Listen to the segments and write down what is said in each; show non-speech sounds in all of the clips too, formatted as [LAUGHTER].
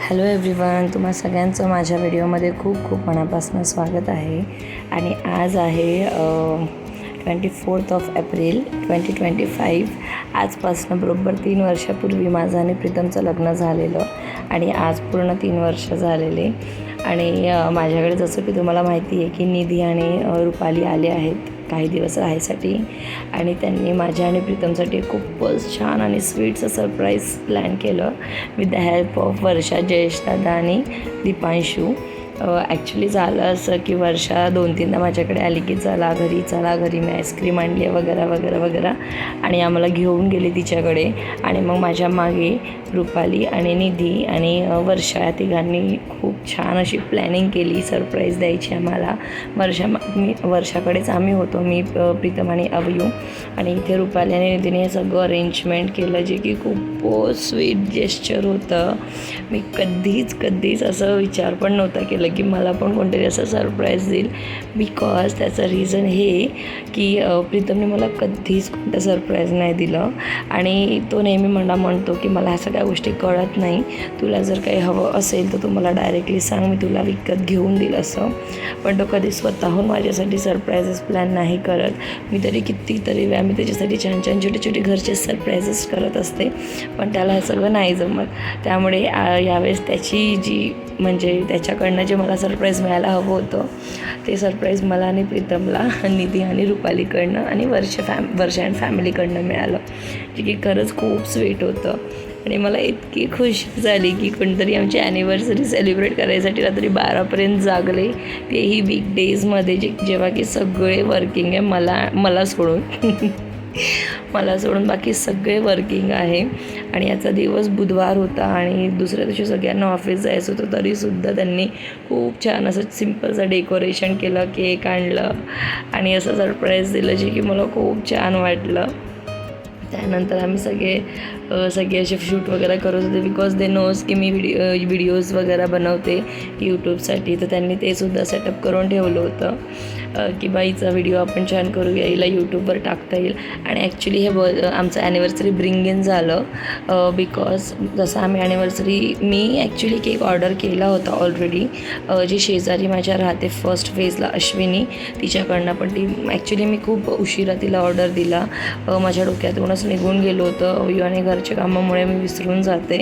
Hello everyone तुम्हा सगळ्यांचं माझ्या व्हिडिओमध्ये खूप खूप मनापासून स्वागत आहे. आणि आज आहे twenty fourth of April twenty twenty five आजपासून बरोबर तीन वर्षापूर्वी माझं आणि प्रीतमचं लग्न झालेलं आणि आज पूर्ण तीन वर्ष झालेले. आणि माझ्याकडे जसं की तुम्हाला माहिती आहे की निधी आणि रुपाली आले आहेत. काही दिवस राहायसाठी. आणि त्यांनी माझ्या आणि प्रीतमसाठी खूपच छान आणि स्वीटचं सरप्राईज प्लॅन केलं. With the help of Varsha Jayesh दादा आणि दीपांशू. ॲक्च्युली झालं असं की वर्षा दोन तीनदा माझ्याकडे आली की चला घरी चला घरी मी आईस्क्रीम आणली आहे वगैरे वगैरे वगैरे. आणि आम्हाला घेऊन गेली तिच्याकडे. आणि मग माझ्या मागे रुपाली आणि निधी आणि वर्षा या तिघांनी खूप छान अशी प्लॅनिंग केली सरप्राईज द्यायची आम्हाला. वर्षा मी वर्षाकडेच आम्ही होतो मी प्रीतम आणि अवयू. आणि इथे रुपाली आणि निधीने हे सगळं अरेंजमेंट केलं जे की खूप स्वीट जेस्चर होतं. मी कधीच कधीच असं विचार पण नव्हता केलं. की मला पण कोणतरी असं सरप्राईज देईल. बिकॉज त्याचं रिझन हे की प्रीतमने मला कधीच कोणतं सरप्राईज नाही दिलं. आणि तो नेहमी मला म्हणतो की मला ह्या सगळ्या गोष्टी कळत नाही. तुला जर काही हवं असेल तर तू मला डायरेक्टली सांग. मी तुला विकत घेऊन देईल असं. पण तो कधी स्वतःहून माझ्यासाठी सरप्राईजेस प्लॅन नाही करत. मी तरी कितीतरी वेळा मी त्याच्यासाठी छान छान छोटे छोटे घरचे सरप्राईजेस करत असते. पण त्याला हे सगळं नाही जमत. त्यामुळे यावेळेस त्याची जी म्हणजे त्याच्याकडनं जे मला सरप्राईज मिळायला हवं होतं. ते सरप्राईज मला आणि प्रीतमला निधी आणि रुपालीकडनं आणि वर्ष फॅम वर्ष अँड फॅमिलीकडनं मिळालं. जे की खरंच खूप स्वीट होतं. आणि मला इतकी खुशी झाली की कोणतरी आमची ॲनिव्हर्सरी सेलिब्रेट करायसाठी रात्री बारापर्यंत जागले. तेही वीक डेजमध्ये जे जेव्हा की सगळे वर्किंग आहे मला मला सोडून. [LAUGHS] मला सोडून बाकी सगळे वर्किंग आहे. आणि याचा दिवस बुधवार होता आणि दुसऱ्या दिवशी सगळ्यांना ऑफिस जायचं होतं तरीसुद्धा त्यांनी खूप छान असं सिम्पलचं डेकोरेशन केलं केक आणलं आणि असं सरप्राईज दिलं जे की मला खूप छान वाटलं. त्यानंतर आम्ही सगळे सगळे असे शूट वगैरे करत होते बिकॉज दे नोज की मी व्हिडिओ व्हिडिओज वगैरे बनवते यूट्यूबसाठी तर त्यांनी ते सुद्धा सेटअप करून ठेवलं होतं. की बाईचा व्हिडिओ आपण छान करूया हिला यूट्यूबवर टाकता येईल. आणि ॲक्च्युली हे ब आमचं ॲनिव्हर्सरी ब्रिंग इन झालं बिकॉज जसं आम्ही ॲनिव्हर्सरी मी ॲक्च्युली केक ऑर्डर केला होता ऑलरेडी जी शेजारी माझ्या राहते फर्स्ट फेजला अश्विनी तिच्याकडनं पण ती ॲक्च्युली मी खूप उशिरा तिला ऑर्डर दिला. माझ्या डोक्यातूनच निघून गेलो होतं. अवयव आणि घरच्या कामामुळे मी विसरून जाते.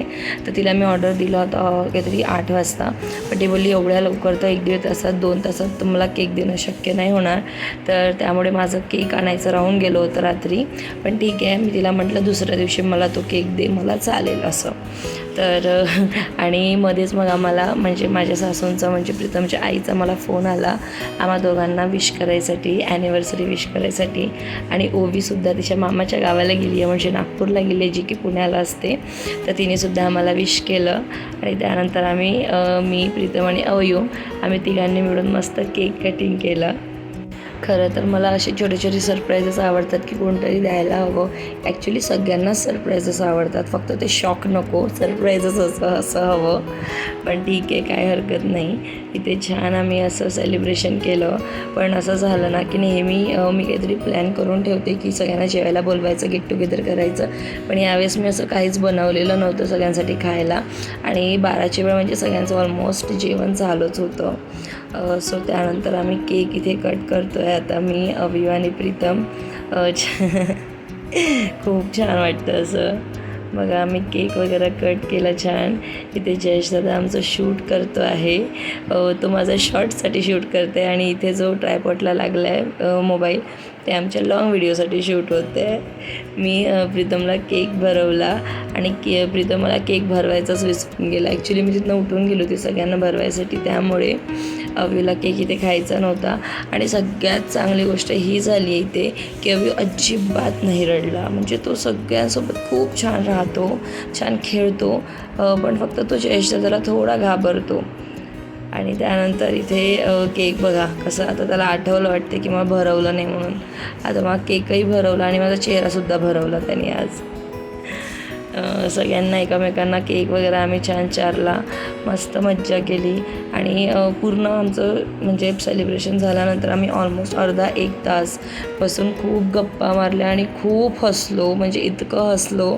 तर तिला मी ऑर्डर दिला होता काहीतरी आठ वाजता. पण ती बोलली एवढ्या लवकर तर एक दीड तासात दोन तासात तुम्हाला केक देणं शक्य नाही होणार. तर त्यामुळे माझं केक आणायचं राहून गेलो होतं रात्री. पण ठीक आहे मी तिला म्हटलं दुसऱ्या दिवशी मला तो केक दे मला चालेल असं. तर आणि मध्येच मग आम्हाला म्हणजे माझ्या सासूंचा म्हणजे प्रीतमच्या आईचा मला फोन आला. आम्हा दोघांना विश करायसाठी ॲनिव्हर्सरी विश करायसाठी. आणि ओवीसुद्धा तिच्या मामाच्या गावाला गेली आहे म्हणजे नागपूरला गेली आहे जी की पुण्याला असते. तर तिनेसुद्धा आम्हाला विश केलं. आणि त्यानंतर आम्ही मी प्रीतम आणि अवयू आम्ही तिघांनी मिळून मस्त केक कटिंग केलं. खरं तर मला असे छोटे छोटे सरप्राईजेस आवडतात की कोणतरी द्यायला हवं. ॲक्च्युली सगळ्यांनाच सरप्राईजेस आवडतात. फक्त ते शॉक नको सरप्राईजेस असं असं हवं. पण ठीक आहे काय हरकत नाही. इथे छान आम्ही असं सेलिब्रेशन केलं. पण असं झालं ना की नेहमी मी काहीतरी प्लॅन करून ठेवते की सगळ्यांना जेवायला बोलवायचं गेट टुगेदर करायचं. पण यावेळेस मी असं काहीच बनवलेलं नव्हतं सगळ्यांसाठी खायला. आणि बाराची वेळ म्हणजे सगळ्यांचं ऑलमोस्ट जेवण झालंच होतं. सो त्यानंतर आम्ही केक इथे कट करतो आहे आता मी अविव आणि प्रीतम खूप छान वाटतं असं. मग आम्ही केक वगैरे कट केला छान. इथे जयेश दादा आमचं शूट करतो आहे. तो माझा शॉर्टसाठी शूट करते आणि इथे जो ट्रायपॉटला लागला आहे मोबाईल ते आमच्या लाँग व्हिडिओसाठी शूट होते मी प्रीतमला केक भरवला आणि के प्रीतम मला केक भरवायचाच विसरून गेला. ॲक्च्युली मी तिथनं उठून गेलो होती सगळ्यांना भरवायसाठी त्यामुळे. अव्यूला केक इथे खायचा नव्हता. आणि सगळ्यात चांगली गोष्ट ही झाली आहे इथे की अवी अजिबात नाही रडला. म्हणजे तो सगळ्यांसोबत खूप छान राहतो छान खेळतो पण फक्त तो जयेश जरा थोडा घाबरतो. आणि त्यानंतर इथे केक बघा कसं आता त्याला आठवलं वाटते की मग भरवलं नाही म्हणून. आता मग केकही भरवला आणि माझा चेहरासुद्धा भरवला त्याने आज. सगळ्यांना एकमेकांना केक वगैरे आम्ही छान चारला. मस्त मज्जा केली. आणि पूर्ण आमचं म्हणजे सेलिब्रेशन झाल्यानंतर आम्ही ऑलमोस्ट अर्धा एक तास बसून खूप गप्पा मारल्या आणि खूप हसलो. म्हणजे इतकं हसलो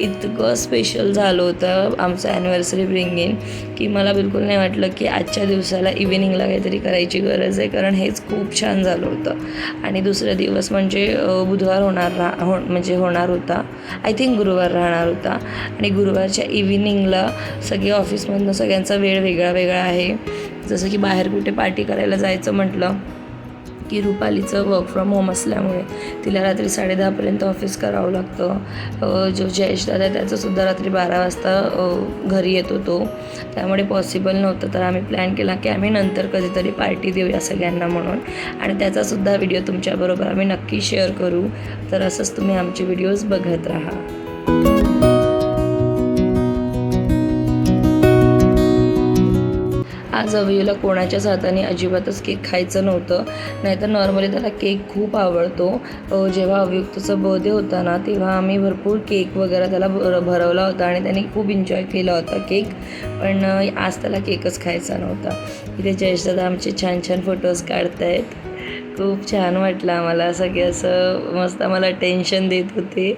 इतकं स्पेशल झालं होतं आमचं ॲनिव्हर्सरी ब्रिंगिन की मला बिलकुल नाही वाटलं की आजच्या दिवसाला इव्हिनिंगला काहीतरी करायची गरज आहे. कारण हेच खूप छान झालं होतं. आणि दुसरा दिवस म्हणजे बुधवार होणार रा हो म्हणजे होणार होता. आय थिंक गुरुवार राहणार होता. आणि गुरुवारच्या इव्हिनिंगला सगळे ऑफिसमधनं सगळ्यांचा वेळ वेगळा वेगळा आहे. जसं की बाहेर कुठे पार्टी करायला जायचं म्हटलं की रुपालीचं वर्क फ्रॉम होम असल्यामुळे तिला रात्री साडेदहापर्यंत ऑफिस करावं लागतं. जो जयेश दादा आहे त्याचंसुद्धा रात्री बारा वाजता घरी येत होतो. त्यामुळे पॉसिबल नव्हतं तर आम्ही प्लॅन केला की आम्ही नंतर कधीतरी पार्टी देऊया सगळ्यांना म्हणून. आणि त्याचासुद्धा व्हिडिओ तुमच्याबरोबर आम्ही नक्की शेअर करू. तर असंच तुम्ही आमचे व्हिडिओज बघत राहा. आज अवयूला कोणाच्याच हाताने अजिबातच केक खायचं नव्हतं. नाहीतर नॉर्मली त्याला केक खूप आवडतो. जेव्हा अवयुक्तचा बर्थडे होता ना तेव्हा आम्ही भरपूर केक वगैरे त्याला भर भरवला होता आणि त्याने खूप एन्जॉय केला होता केक. पण आज त्याला केकच खायचा नव्हता. इथे जयेशदादा आमचे छान छान फोटोज काढतायत. खूप छान वाटलं आम्हाला. सगळे असं मस्त आम्हाला टेन्शन देत होते.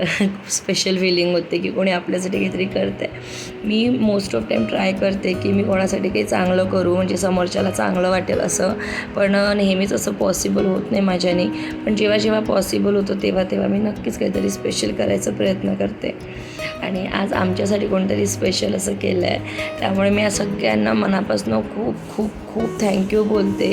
[LAUGHS] खूप स्पेशल फिलिंग होते की कोणी आपल्यासाठी काहीतरी करत आहे मी मोस्ट ऑफ टाईम ट्राय करते की मी कोणासाठी काही चांगलं करू म्हणजे समोरच्याला चांगलं वाटेल असं. पण नेहमीच असं पॉसिबल होत नाही माझ्याने. पण जेव्हा जेव्हा पॉसिबल होतं तेव्हा तेव्हा मी नक्कीच काहीतरी स्पेशल करायचा प्रयत्न करते. आणि आज आमच्यासाठी कोणतरी स्पेशल असं केलं आहे त्यामुळे मी या सगळ्यांना मनापासून खूप खूप खूप थँक्यू बोलते.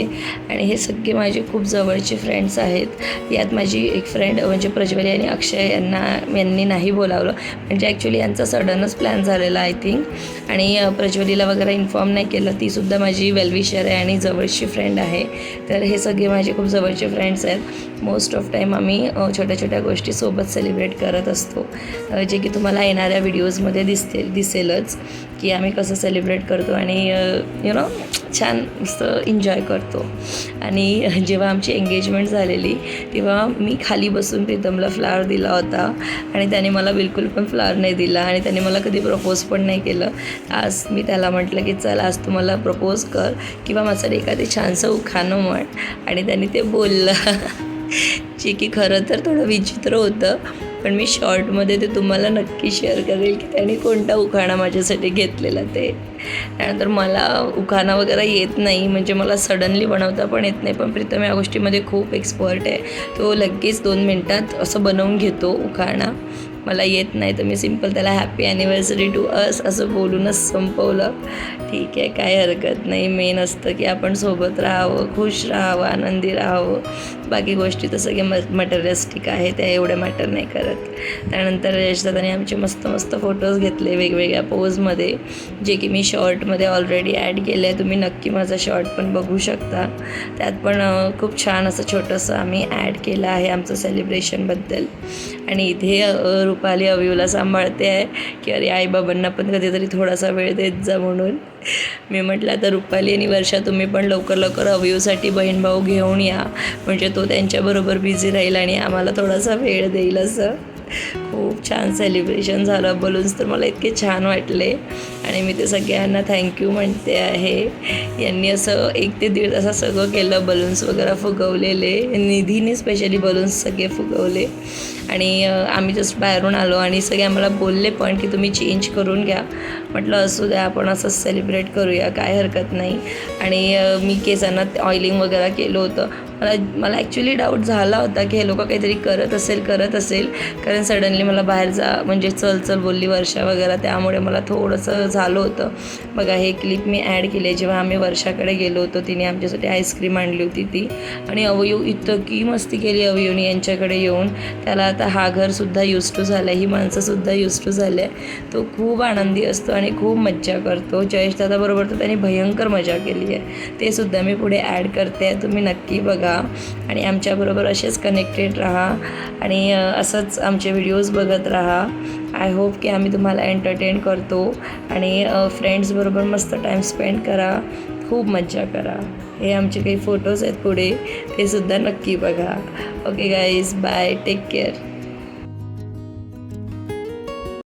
आणि हे सगळे माझे खूप जवळचे फ्रेंड्स आहेत. यात माझी एक फ्रेंड म्हणजे प्रज्वली आणि अक्षय यांना यांनी नाही बोलावलं. म्हणजे ॲक्च्युली यांचा सडनच प्लॅन झालेला आय थिंक आणि प्रज्वलीला वगैरे इन्फॉर्म नाही केलं. तीसुद्धा माझी वेलविशर आहे आणि जवळची फ्रेंड आहे. तर हे सगळे माझे खूप जवळचे फ्रेंड्स आहेत. मोस्ट ऑफ टाईम आम्ही छोट्या छोट्या गोष्टी सोबत सेलिब्रेट करत असतो. जे की तुम्हाला येणाऱ्या व्हिडिओजमध्ये दिसते दिसेलच की आम्ही कसं सेलिब्रेट करतो आणि यु नो छान असं एन्जॉय करतो. आणि जेव्हा आमची एंगेजमेंट झालेली तेव्हा मी खाली बसून प्रीतमला फ्लावर दिला होता आणि त्याने मला बिलकुल पण फ्लावर नाही दिला आणि त्याने मला कधी प्रपोज पण नाही केलं. आज मी त्याला म्हटलं की चल आज तू मला प्रपोज कर किंवा माझं एखादी छानसं उखाणं म्हण. आणि त्याने ते बोललं. [LAUGHS] जे की खरं तर थोडं विचित्र होतं. पण मी शॉर्टमध्ये ते तुम्हाला नक्की शेअर करेल की त्याने कोणता उखाणा माझ्यासाठी घेतलेला ते. त्यानंतर मला उखाणा वगैरे येत नाही म्हणजे मला सडनली बनवता पण येत नाही पण प्रीतम या गोष्टीमध्ये खूप एक्सपर्ट आहे. तो लगेच दोन मिनटात असं बनवून घेतो उखाणा. मला येत नाही तर मी सिंपल त्याला हॅपी ॲनिव्हर्सरी टू अस असं बोलूनच संपवलं. ठीक आहे काय हरकत नाही. मेन असतं की आपण सोबत राहावं खुश राहावं आनंदी राहावं. बाकी गोष्टी तसं की म मटेरियलिस्टिक आहे त्या एवढ्या मॅटर नाही करत. त्यानंतर यशदादाने आमचे मस्त मस्त फोटोज घेतले वेगवेगळ्या पोजमध्ये जे की मी शॉर्टमध्ये ऑलरेडी ॲड केले. आहे तुम्ही नक्की माझा शॉर्ट पण बघू शकता. त्यात पण खूप छान असं छोटंसं आम्ही ॲड केलं आहे आमचं सेलिब्रेशनबद्दल आणि इथे रुपाली अविवला सांभाळते आहे की अरे आईबाबांना पण कधीतरी थोडासा वेळ देत जा म्हणून. मी म्हटलं आता रुपाली आणि वर्षा तुम्ही पण लवकर लवकर अवयूसाठी बहीण भाऊ घेऊन या. म्हणजे तो त्यांच्याबरोबर बिझी राहील आणि आम्हाला थोडासा वेळ देईल असं. खूप छान सेलिब्रेशन झालं. बलून्स तर मला इतके छान वाटले. आणि मी ते सगळ्यांना थँक्यू म्हणते आहे. यांनी असं एक ते दीड तासात सगळं केलं. बलून्स वगैरे फुगवलेले. निधीने स्पेशली बलून्स सगळे फुगवले. आणि आम्ही जस्ट बाहेरून आलो आणि सगळे आम्हाला बोलले पण की तुम्ही चेंज करून घ्या. म्हटलं असू द्या आपण असं सेलिब्रेट करूया काय हरकत नाही. आणि मी केसांना ऑइलिंग वगैरे केलं होतं. मला मला ॲक्च्युली डाऊट झाला होता की हे लोक काहीतरी करत असेल करत असेल. कारण सडनली मला बाहेर जा म्हणजे चल चल बोलली वर्षा वगैरे त्यामुळे मला थोडंसं झालं होतं. बघा हे क्लिप मी ॲड केले जेव्हा आम्ही वर्षाकडे गेलो होतो तिने आमच्यासाठी आईस्क्रीम आणली होती ती. आणि अवयव इतकी मस्ती केली अवयवनी यांच्याकडे येऊन. त्याला आता हा घरसुद्धा यूज टू झालं आहे ही माणसंसुद्धा यूज टू झाले आहे तो खूप आनंदी असतो आणि खूप मज्जा करतो. जयेश दादाबरोबर तर त्याने भयंकर मजा केली आहे. ते सुद्धा मी पुढे ॲड करते. तुम्ही नक्की बघा. आणि आमच्याबरोबर असेच कनेक्टेड राहा. आणि असंच आमचे व्हिडिओज बघत राहा. आय होप की आम्ही तुम्हाला एंटरटेन करतो. आणि फ्रेंड्सबरोबर मस्त टाईम स्पेंड करा. खूप मज्जा करा. हे आमचे काही फोटोज आहेत पुढे. ते सुद्धा नक्की बघा. Okay guys bye take care